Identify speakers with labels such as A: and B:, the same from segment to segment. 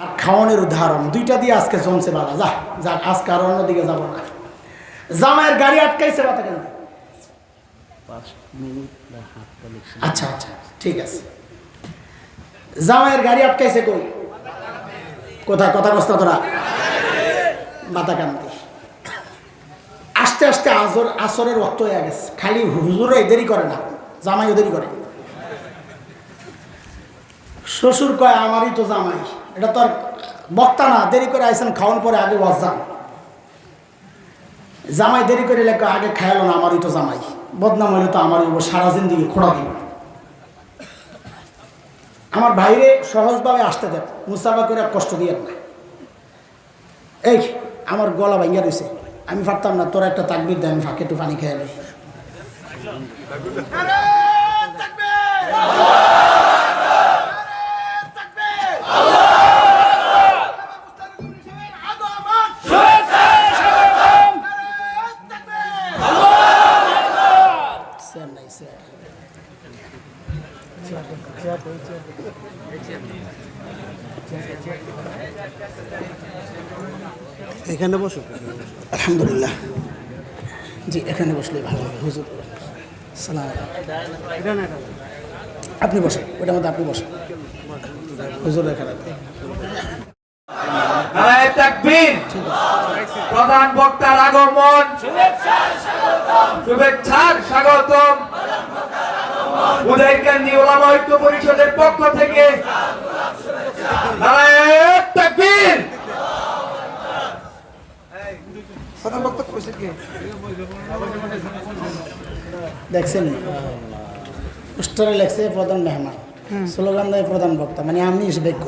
A: আর খাওয়ানোর উদাহরণ। দুইটা দিয়ে আজকে জমছে বাবা যা যাক আজকে আর অন্যদিকে যাব না। জামাইয়ের গাড়ি আটকাইছে বাতা কেন আচ্ছা আচ্ছা ঠিক আছে। জামাইয়ের গাড়ি আটকাইছে কই? কোথায়? কথা কস্তা তোরা। বাতাকান্তি আস্তে আস্তে আজর আসরের রক্ত হয়ে গেছে। খালি হুজুরে দেরি করে না। জামাইও দেরি করে। শ্বশুর কয় আমারই তো জামাই। এটা তো আর বক্তা না, দেরি করে আইসেন খাওয়ান পরে আগে ওয়াজান জামাই দেরি করে লেখা, আগে খায়ালো না, আমারই তো জামাই। বদনাম হইলে তো আমারই সারা জিন্দিগি খোড়া দিব। আমার ভাইরে সহজভাবে আসতে দেন, মুসাফা করে কষ্ট দিয়ে না। এই, আমার গলা ভাঙ্গা রয়েছে আমি পারতাম না, তোর একটা তাকবির দে, আমি ফাঁকে একটু পানি খেয়ে নেই স্যার নাই স্যার
B: এখানে বসো।
A: আলহামদুলিল্লাহ। জি এখানে বসলে ভালো হবে হুজুর। সালাম আপনি বসেন ওটার মধ্যে আপনি বসেন। হুজুর এখানে
C: প্রধান বক্তার আগমন। শুভেচ্ছার স্বাগতম। উদয়কান্দি ওলামা ঐক্য পরিষদের পক্ষ থেকে। নারায়ে তাকবীর
B: প্রধান বক্তা কইছে কি
A: দেখছেন? পোস্টারে লেখছে প্রধান মেহমান। স্লোগান দেয় প্রধান বক্তা মানে আমি বেগ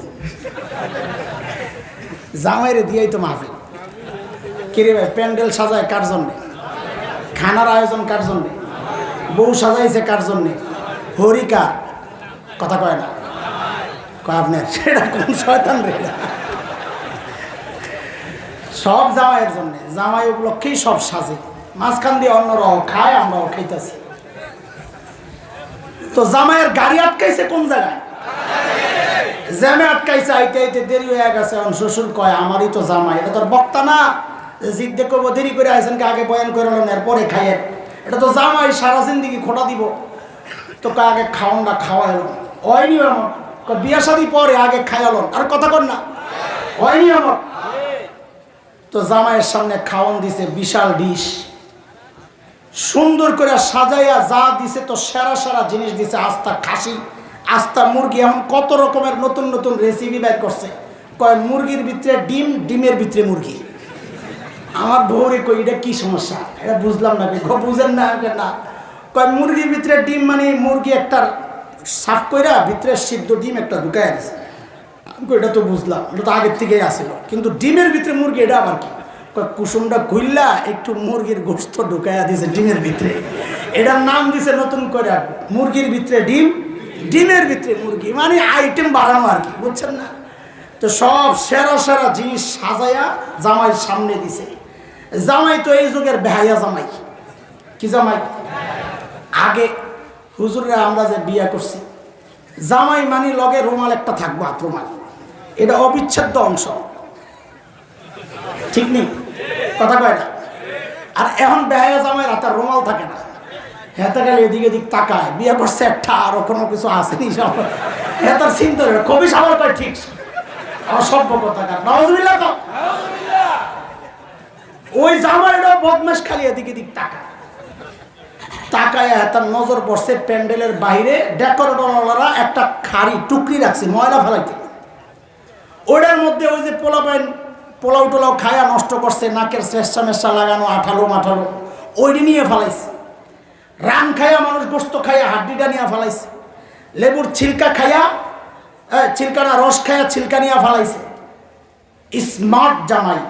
A: জামাইরে দিয়েই তো মাহফিল। কিরে ভাই প্যান্ডেল সাজায় কার জন্যে? খানার আয়োজন কার জন্যে? বউ সাজাইছে কার জন্যে? হরিকা। কথা কয় না। কয় আপনার? সেটা কোন শয়তান রে? সব জামাইয়ের জন্য। জামাই উপলক্ষেই সব সাজে। মাঝখান দিয়ে অন্যরাও খায় আমরাও খাইতেছি। তো জামাইয়ের গাড়ি আটকাইছে কোন জায়গায়? জ্যামে আটকাইছে, আইতে আইতে দেরি হয়ে গেছে। এখন শ্বশুর কয়, আমারই তো জামাই, এটা তোর বক্তা না? যে জিদ দেখো দেরি করে আইসেন কে? আগে বয়ান করে নেন এরপরে খাইয়েন এটা তো জামাই, সারা জিন্দিগি খোটা দিব। তো কয় আগে খাওয়ান না খাওয়া এলো হয়নি আমার বিয়া শাদি পরে আগে খাইয়ালো আর কথা কর না। হয়নি আমার তো জামাইয়ের সামনে খাওয়ান দিছে বিশাল ডিশ। সুন্দর করে সাজাইয়া যা দিছে তো সেরা সেরা জিনিস দিছে, আস্তা খাসি, আস্তা মুরগি। এখন কত রকমের নতুন নতুন রেসিপি বের করছে। কয়, মুরগির ভিতরে ডিম, ডিমের ভিতরে মুরগি। আমার বউরে কই এটা কি সমস্যা? এটা বুঝলাম না। বুঝেন না না। কয়, মুরগির ভিতরে ডিম মানে মুরগি একটা সাফ কইরা ভিতরে সিদ্ধ ডিম একটা ঢুকাই আছে এটা তো বুঝলাম, এটা তো আগের থেকেই আসিল কিন্তু ডিমের ভিতরে মুরগি, এটা আবার কি? কুসুমটা খুললা একটু মুরগির গোস্ত ঢুকাইয়া দিছে ডিমের ভিতরে। এটার নাম দিছে নতুন করে মুরগির ভিতরে ডিম, ডিমের ভিতরে মুরগি। মানে আইটেম বাড়ানো আর কি, বুঝছেন না? তো সব সেরা সেরা জিনিস সাজাইয়া জামাইয়ের সামনে দিছে। জামাই তো এই যুগের বেহাইয়া জামাই। কি জামাই? আগে হুজুররা আমরা যে বিয়া করছি, জামাই মানে লগে রুমাল একটা থাকব হাত রুমাল। এটা অবিচ্ছেদ্য অংশ। ঠিক নেই? কথা কয় না? আর এখন বেহায়া জামাই রাতার রুমাল থাকে না। হেতে গেলে এদিক এদিক তাকায় বিয়ে করছে একটা আরও কোনো কিছু আসেনি সব। হেতার চিন্তা কবি সাবার কয় ঠিক। অসভ্য কথা নজরুল্লাহ তো ওই জামাইটাও বদমাস খালি এদিক এদিক তাকায়। তাকায় তার নজর পড়ছে প্যান্ডেলের বাইরে ডেকোরেটরওয়ালারা একটা খাড়ি টুকরি রাখছে ময়লা ফেলাইতে। ওটার মধ্যে ওই যে পোলাপাইন পোলাও টোলাও খায়া নষ্ট করছে নাকের শ্রেষ্ঠা মেষ্ঠা লাগানো আঠালো মাঠালো ওইটি নিয়ে ফেলাইছে। রান খায়া মানুষ গোস্ত খায়া হাড্ডিটা নিয়ে ফেলাইছে। লেবুর ছিলকা খায়া হ্যাঁ ছিলকা রস খায়া ছিলকা নিয়ে ফেলাইছে। স্মার্ট জামাই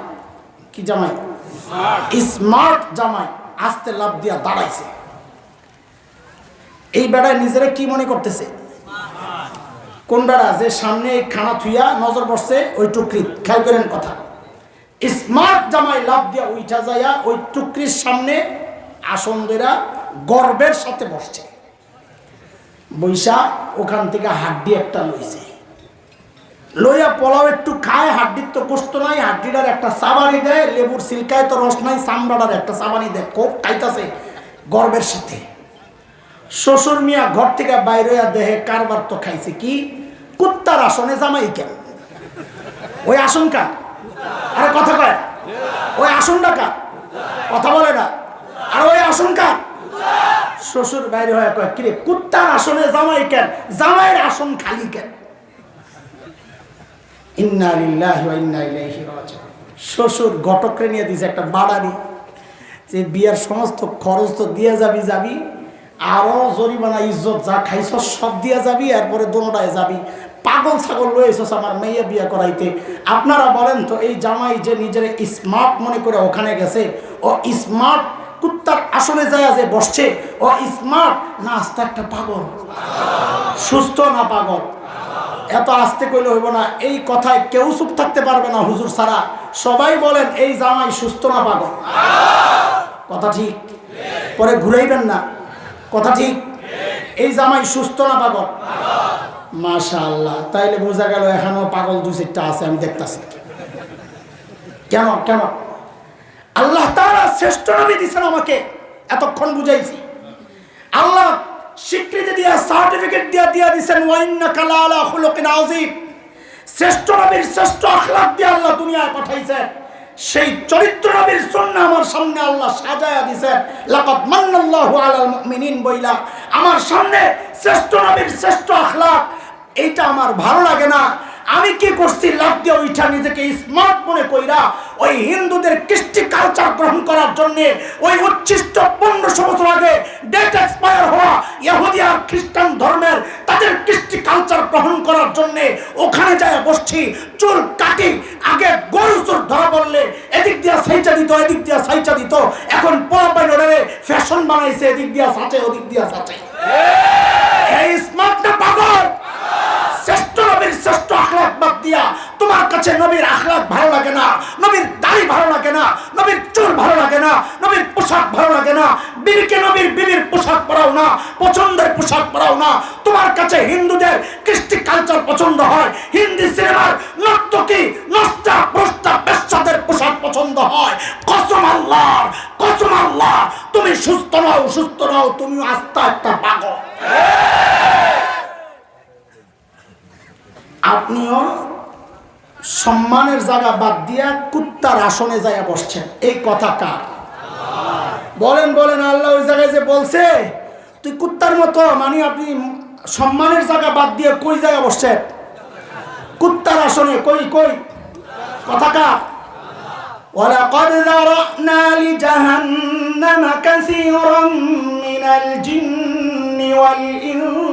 A: কি জামাই? স্মার্ট। জামাই আস্তে লাভ দিয়া দাঁড়াইছে। এই বেড়ায় নিজেরা কি মনে করতেছে? কোন বেড়া যে সামনে খানা থুইয়া নজর পড়ছে ওই টুকরি। খেয়াল করেন কথা। স্মার্ট জামাই লাভ দিয়া উইঠা যাইয়া ওই টুকরির সামনে আসন দেরা গর্বের সাথে বসছে। বৈশা ওখান থেকে হাড্ডি একটা লইছে। লইয়া পোলাও একটু খায়, হাড্ডির তো কষ্ট নাই, হাড্ডিটার একটা সাবানি দেয়, লেবুর সিলকায় তো রস নাই, চামড়াটার একটা সাবানি দেয় কোপ খাইতাছে গর্বের সাথে। শ্বশুর মিয়া ঘর থেকে বাইরে দেহে কারবার তো খাইছে কি? কুত্তার আসনে জামাই কেন ওই আসনকা আরে কথা কয়। ওই আসনটা কার? কথা বলে না। আর ওই আসনকা শ্বশুর বাইরে হয়ে কয়, কিরে, কুত্তার আসনে জামাই কেন? জামাইয়ের আসন খালি কেন? ইন্না শ্বশুর ঘটকরে নিয়ে দিছে একটা বাড়ানি। যে বিয়ার সমস্ত খরচ তো দিয়ে যাবি যাবি আরও জরিমানা, ইজ্জত যা খাইছ সব দিয়া যাবি, এরপরে দোনোটায় যাবি। পাগল ছাগল লয়েছস আমার মেয়ে বিয়ে করাইতে। আপনারা বলেন তো, এই জামাই যে নিজের স্মার্ট মনে করে ওখানে গেছে, ও স্মার্ট কুত্তার আসনে যায় যে বসছে, ও স্মার্ট না আস্তে একটা পাগল। সুস্থ না পাগল? এত আস্তে কইলে হইব না, এই কথায় কেউ চুপ থাকতে পারবে না হুজুর ছাড়া। সবাই বলেন, এই জামাই সুস্থ না পাগল? কথা ঠিক? পরে ঘুরাইবেন না। কথা ঠিক? এই জামাই সুস্থ না পাগল? মাশা আল্লাহ তাইলে বোঝা গেল এখানেও পাগল দু চারটা আছে, আমি দেখতাছি। কেন কেন? আল্লাহ তারা শ্রেষ্ঠ নবী দিচ্ছেন আমাকে, এতক্ষণ বুঝাইছি। আল্লাহ স্বীকৃতি দিয়া, সার্টিফিকেট দিয়া দিয়া দিছেন ওয়াইন্না কালা আলা খুলুকিন আযীম। শ্রেষ্ঠ নবীর শ্রেষ্ঠ আখলাক দিয়ে আল্লাহ দুনিয়ায় পাঠাইছেন। সেই চরিত্র নবীর সুন্নাহ আমার সামনে আল্লাহ সাজায়া দিছেন লাকাদ মান্নাল্লাহু আলাল মুমিনিন বইলা, আমার সামনে শ্রেষ্ঠ নবীর শ্রেষ্ঠ আখলাক। এইটা আমার ভালো লাগে না। আমি কি করছি? লাভ দিয়ে ওইটা নিজেকে স্মার্ট মনে কইরা ওই হিন্দুদের কৃষ্টি কালচার গ্রহণ করার জন্য ওই উচ্ছিষ্ট পনেরোশো বছর আগে ডেট এক্সপায়ার হওয়া ইহুদি আর খ্রিস্টান ধর্মের তাদের কৃষ্টি কালচার গ্রহণ করার জন্য ওখানে যায় বসছি, চুল কাটি, আগে গরু চোর ধরা সাইচা দিত, এদিক দিয়া সাইচা দিত। এখন পোলাপাইন ওরে ফ্যাশন বানাইছে, এদিক দিয়া সাচে, ওদিক দিয়া সাচে। এই স্মার্ট না পাগল! শ্রেষ্ঠ নবীর শ্রেষ্ঠ আখলাক বাদ দিয়া, তোমার কাছে নবীর আখলাক ভালো লাগে না, নবীর দাড়ি ভালো লাগে না, নবীর ভালো লাগে না, নবীর পোশাক ভালো লাগে না বিবিকে নবীর বিবির পোশাক পরাও না, পছন্দের পোশাক পরাও না। তোমার কাছে হিন্দুদের কৃষ্টি কালচার পছন্দ হয়, হিন্দি সিনেমার নর্তকী, নষ্টা প্রস্তা পেশাদের পোশাক পছন্দ হয়। কসম আল্লাহ কসম আল্লাহ, তুমি সুস্থ নও সুস্থ নও তুমি আস্থা একটা পাগল। আপনিও সম্মানের জায়গা বাদ দিয়া কুত্তার আসনে যায় বসছেন এই কথা কার বলেন বলেন আল্লাহ ওই জায়গায় যে বলছে তুই কুত্তার মতো মানে আপনি সম্মানের জায়গা বাদ দিয়ে কই জায়গা বসছেন কুত্তার আসনে কই কই কথা কার ولقد ذرأنا لجهنم كثيرا من الجن والإنس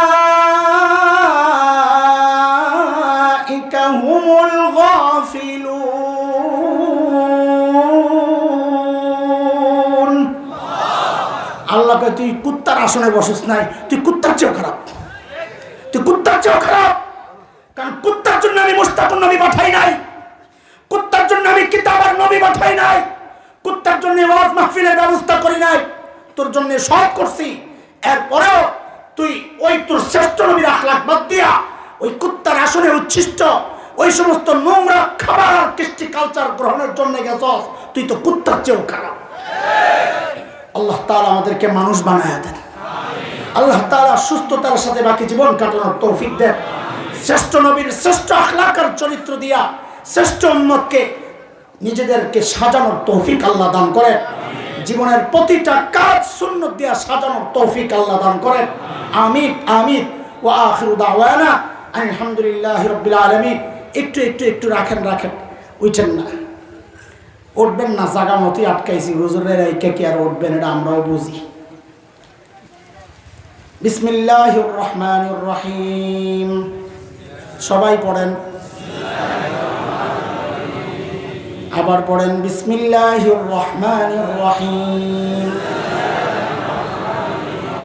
A: তুই কুত্তার আসনে বসিস নাই, তুই কুত্তার চেয়েও খারাপ। তুই কুত্তার চেয়েও খারাপ। কারণ কুত্তার জন্য আমি মুস্তাকুর নবী পাঠাই নাই। কুত্তার জন্য আমি কিতাবার নবী পাঠাই নাই। কুত্তার জন্য ওয়াজ মাহফিলের ব্যবস্থা করি নাই। তোর জন্য সব করছি। এরপরেও তুই ওই তোর শ্রেষ্ঠ নবীর আখলাখ বাদ দিয়া ওই কুত্তার আসনে উচ্ছিষ্ট, ওই সমস্ত নোংরা খাবার কৃষ্টি কালচার গ্রহণের জন্য গেছস। তুই তো কুত্তার চেয়েও খারাপ। আল্লাহ তাআলা আমাদেরকে মানুষ বানায় দেন। আল্লাহ তাআলা সুস্থতার সাথে বাকি জীবন কাটানোর তৌফিক দেন। শ্রেষ্ঠ নবীর শ্রেষ্ঠ আখলাকার চরিত্র দিয়া শ্রেষ্ঠ উম্মতকে নিজেদেরকে সাজানোর তৌফিক আল্লাহ দান করেন। জীবনের প্রতিটা কাজ শূন্য দিয়া সাজানোর তৌফিক আল্লাহ দান করেন। আমিন আমিন। ও আখিরু দাওয়ানা আলহামদুলিল্লাহ রব্বিল আলামিন। একটু একটু একটু রাখেন রাখেন। উঠেন না। উঠবেন না জাগা মতোই আটকাইছি। হুজুরের এইকে কেকে আর উঠবেন, এটা আমরাও বুঝি। বিসমিল্লাহ রহমান রহিম সবাই পড়েন। আবার পড়েন বিসমিল্লাহ রহমান রহিম